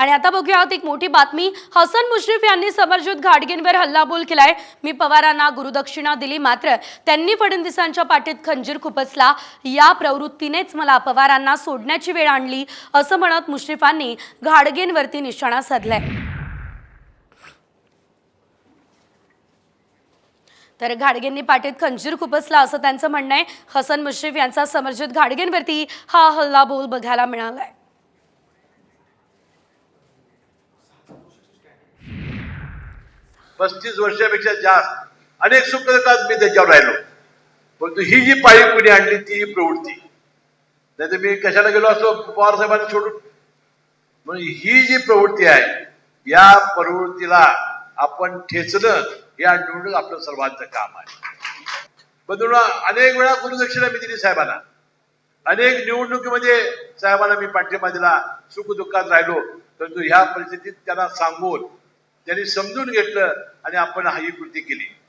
आणि आता बघूयात एक मोठी बातमी. हसन मुश्रीफ यांनी समरजित घाटगेंवर हल्लाबोल केलाय. मी पवारांना गुरुदक्षिणा दिली मात्र त्यांनी फडणवीसांच्या पाठीत खंजीर खुपसला. या प्रवृत्तीनेच मला पवारांना सोडण्याची वेळ आणली असं म्हणत मुश्रीफांनी घाडगेंवरती निशाणा साधलाय. तर घाडगेंनी पाठीत खंजीर खुपसला असं त्यांचं म्हणणं आहे. हसन मुश्रीफ यांचा समर्जित घाडगेंवरती हा हल्लाबोल बघायला मिळालाय. पस्तीस वर्षापेक्षा जास्त. अनेक सुखदात मी त्याच्यावर राहिलो. परंतु ही जी पाळी कुणी आणली ती ही प्रवृत्ती. नाही मी कशाला गेलो असतो? पवार साहेबांना सोडून. म्हणून ही जी प्रवृत्ती आहे या प्रवृत्तीला आपण ठेचणं हे निवडणूक आपलं सर्वांचं काम आहे. पण अनेक वेळा गुरुदक्षिणा मी दिली साहेबांना. अनेक निवडणुकीमध्ये साहेबांना मी पाठिंबा दिला सुखदुःखात राहिलो. परंतु ह्या परिस्थितीत त्यांना सांगून त्यांनी समजून घेतलं आणि आपण ही कृती केली.